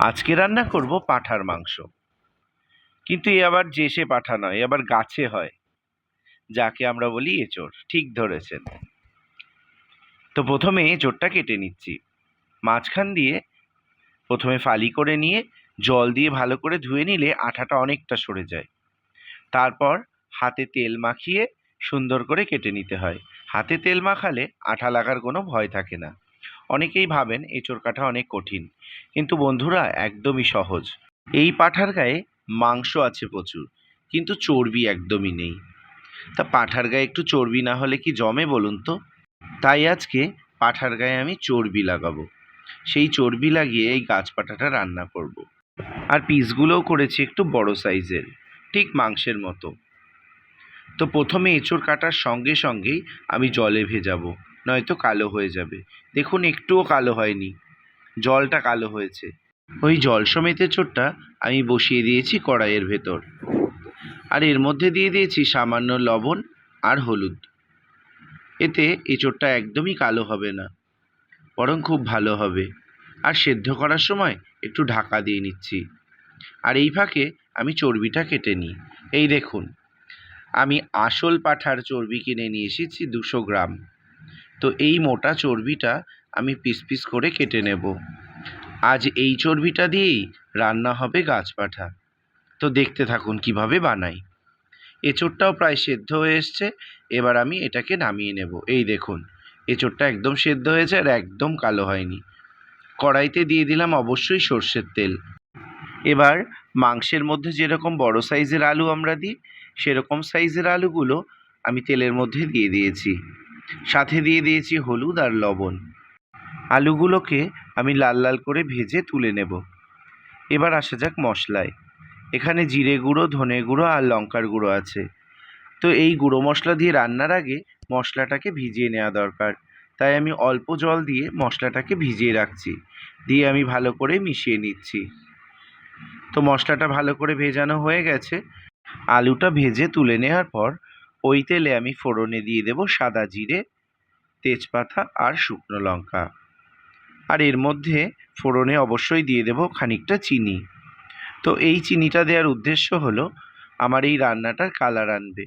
আজকে রান্না করব পাঁঠার মাংস। কিন্তু এ আবার যে সে পাঁঠা নয় আবার গাছে হয়। যাকে আমরা বলি এঁচোড়, ঠিক ধরেছেন। তো প্রথমে এঁচোড়টা কেটে নিচ্ছি। মাঝখান দিয়ে প্রথমে ফালি করে নিয়ে জল দিয়ে ভালো করে ধুয়ে নিলে আঠাটা অনেকটা সরে যায়। তারপর হাতে তেল মাখিয়ে সুন্দর করে কেটে নিতে হয়। হাতে তেল মাখালে আঠা লাগার কোনো ভয় থাকে না। অনেকেই ভাবেন এঁচোড় কাটা অনেক কঠিন, কিন্তু বন্ধুরা একদমই সহজ। এই পাঠার গায়ে মাংস আছে প্রচুর, কিন্তু চর্বি একদমই নেই। তা পাঠার গায়ে একটু চর্বি না হলে কি জমে বলুন তো? তাই আজকে পাঠার গায়ে আমি চর্বি লাগাবো। সেই চর্বি লাগিয়ে এই গাছ পাঁঠাটা রান্না করব। আর পিসগুলোও করেছি একটু বড় সাইজের, ঠিক মাংসের মতো। তো প্রথমে এঁচোড় কাটার সঙ্গে সঙ্গেই আমি জলে ভেজাবো। নয়তো কালো হয়ে যাবে। দেখুন, একটুও কালো হয়নি। জলটা কালো হয়েছে। ওই জল সমেত এঁচোড়টা আমি বসিয়ে দিয়েছি কড়াইয়ের ভেতর। আর এর মধ্যে দিয়ে দিয়েছি সামান্য লবণ আর হলুদ। এতে এই এঁচোড়টা একদমই কালো হবে না, বরং খুব ভালো হবে। আর সেদ্ধ করার সময় একটু ঢাকা দিয়ে নিচ্ছি। আর এই ফাঁকে আমি চর্বিটা কেটে নিই। এই দেখুন, আমি আসল পাঠার চর্বি কিনে নিয়ে এসেছি দুশো গ্রাম। তো এই মোটা চর্বিটা আমি পিস পিস করে কেটে নেব। আজ এই চর্বিটা দিয়েই রান্না হবে গাছ পাঠা। তো দেখতে থাকুন কীভাবে বানাই। এঁচোড়টাও প্রায় সেদ্ধ হয়ে এসছে, এবার আমি এটাকে নামিয়ে নেব। এই দেখুন, এঁচোড়টা একদম সেদ্ধ হয়েছে আর একদম কালো হয়নি। কড়াইতে দিয়ে দিলাম অবশ্যই সর্ষের তেল। এবার মাংসের মধ্যে যেরকম বড় সাইজের আলু আমরা দিই, সেরকম সাইজের আলুগুলো আমি তেলের মধ্যে দিয়ে দিয়েছি। সাথে দিয়ে দিয়েছি হলুদ আর লবণ। আলুগুলোকে আমি লাল লাল করে ভেজে তুলে নেব। এবার আসা যাক মশলায়। এখানে জিরে গুঁড়ো, ধনে গুঁড়ো আর লঙ্কার গুঁড়ো আছে। তো এই গুঁড়ো মশলা দিয়ে রান্নার আগে মশলাটাকে ভিজিয়ে নেওয়া দরকার। তাই আমি অল্প জল দিয়ে মশলাটাকে ভিজিয়ে রাখছি। দিয়ে আমি ভালো করে মিশিয়ে নিচ্ছি। তো মশলাটা ভালো করে ভেজানো হয়ে গেছে। আলুটা ভেজে তুলে নেওয়ার পর ওই তেলে আমি ফোড়নে দিয়ে দেব সাদা জিরে, তেজপাতা আর শুকনো লঙ্কা। আর এর মধ্যে ফোড়নে অবশ্যই দিয়ে দেব খানিকটা চিনি। তো এই চিনিটা দেওয়ার উদ্দেশ্য হলো, আমার এই রান্নাটার কালার আনবে।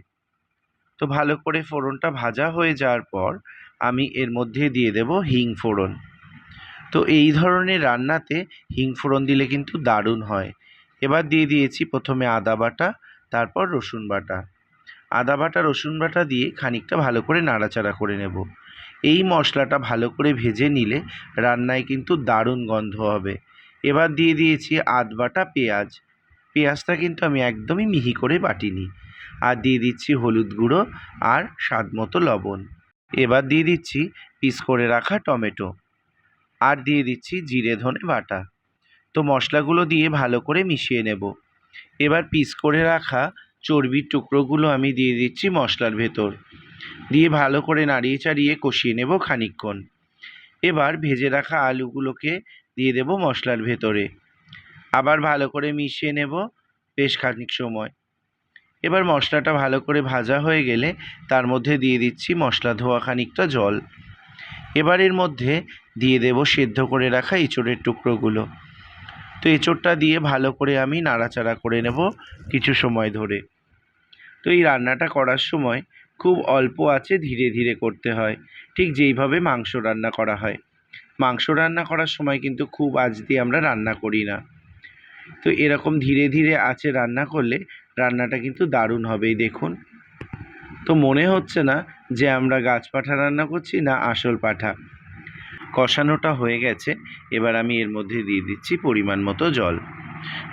তো ভালো করে ফোড়নটা ভাজা হয়ে যাওয়ার পর আমি এর মধ্যে দিয়ে দেব হিং ফোড়ন। তো এই ধরনের রান্নাতে হিং ফোড়ন দিলে কিন্তু দারুণ হয়। এবার দিয়ে দিয়েছি প্রথমে আদা বাটা, তারপর রসুন বাটা। আদা বাটা, রসুন বাটা দিয়ে খানিকটা ভালো করে নাড়াচাড়া করে নেব। এই মশলাটা ভালো করে ভেজে নিলে রান্নায় কিন্তু দারুণ গন্ধ হবে। এবার দিয়ে দিয়েছি আদ বাটা পেঁয়াজ। পেঁয়াজটা কিন্তু আমি একদমই মিহি করে বাটিনি। আর দিয়ে দিচ্ছি হলুদ গুঁড়ো আর স্বাদ মতো লবণ। এবার দিয়ে দিচ্ছি পিস করে রাখা টমেটো। আর দিয়ে দিচ্ছি জিরে ধনে বাটা। তো মশলাগুলো দিয়ে ভালো করে মিশিয়ে নেব। এবার পিস করে রাখা চর্বির টুকরোগুলো আমি দিয়ে দিচ্ছি মশলার ভেতর। দিয়ে ভালো করে নাড়িয়ে চাড়িয়ে কষিয়ে নেব খানিকক্ষণ। এবার ভেজে রাখা আলুগুলোকে দিয়ে দেব মশলার ভেতরে। আবার ভালো করে মিশিয়ে নেব বেশ খানিক সময়। এবার মশলাটা ভালো করে ভাজা হয়ে গেলে তার মধ্যে দিয়ে দিচ্ছি মশলা ধোয়া খানিকটা জল। এবার এর মধ্যে দিয়ে দেব সেদ্ধ করে রাখা এঁচোড়ের টুকরোগুলো। তো এঁচোড়টা দিয়ে ভালো করে আমি নাড়াচাড়া করে নেব কিছু সময় ধরে। তো এই রান্নাটা করার সময় খুব অল্প আছে ধীরে ধীরে করতে হয়। ঠিক যেইভাবে মাংস রান্না করা হয়। মাংস রান্না করার সময় কিন্তু খুব আজ দিয়ে আমরা রান্না করি না। তো এরকম ধীরে ধীরে আছে রান্না করলে রান্নাটা কিন্তু দারুণ হবেই দেখুন। তো মনে হচ্ছে না যে আমরা গাছ পাঠা রান্না করছি না আসল পাঠা। কষানোটা হয়ে গেছে, এবার আমি এর মধ্যে দিয়ে দিচ্ছি পরিমাণ মতো জল।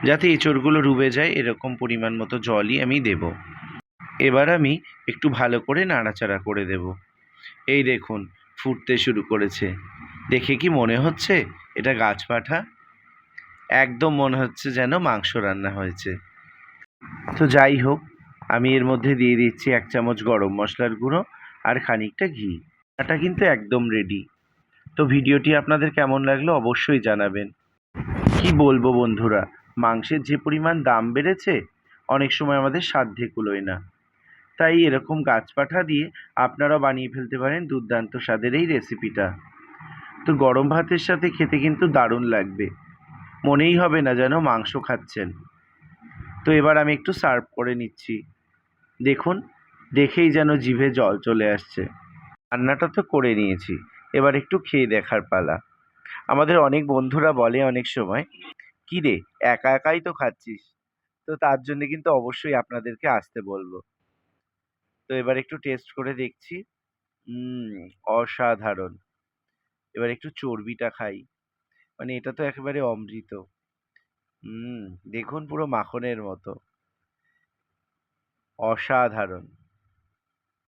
যাতে এঁচড়গুলো ডুবে যায়, এরকম পরিমাণ মতো জলই আমি দেব। এবার আমি একটু ভালো করে নাড়াচাড়া করে দেব। এই দেখুন, ফুটতে শুরু করেছে। দেখে কি মনে হচ্ছে? এটা গাছপাঠা একদম মনে হচ্ছে যেন মাংস রান্না হয়েছে। তো যাই হোক, আমি এর মধ্যে দিয়ে দিচ্ছি এক চামচ গরম মশলার গুঁড়ো আর খানিকটা ঘি। এটা কিন্তু একদম রেডি তো ভিডিওটি আপনাদের কেমন লাগল অবশ্যই জানাবেন। কি বলব বন্ধুরা, মাংসের যে পরিমাণ দাম বেড়েছে, অনেক সময় আমাদের সাধ্যে কুলোয় না। তাই এরকম গাছপাঠা দিয়ে আপনারাও বানিয়ে ফেলতে পারেন দুর্দান্ত স্বাদের এই রেসিপিটা। তো গরম ভাতের সাথে খেতে কিন্তু দারুণ লাগবে। মনেই হবে না যেন মাংস খাচ্ছেন। তো এবার আমি একটু সার্ভ করে নিচ্ছি। দেখুন, দেখেই যেন জিভে জল চলে আসছে। রান্নাটা তো করে নিয়েছি। এবার একটু খেয়ে দেখার পালা। আমাদের অনেক বন্ধুরা বলে অনেক সময়, কী রে, একা একাই তো খাচ্ছিস? তো তার জন্য কিন্তু অবশ্যই আপনাদেরকে আসতে বলব। তো এবার একটু টেস্ট করে দেখছি। অসাধারণ। এবার একটু চর্বিটা খাই। মানে এটা তো একেবারে অমৃত। দেখুন পুরো মাখনের মতো। অসাধারণ।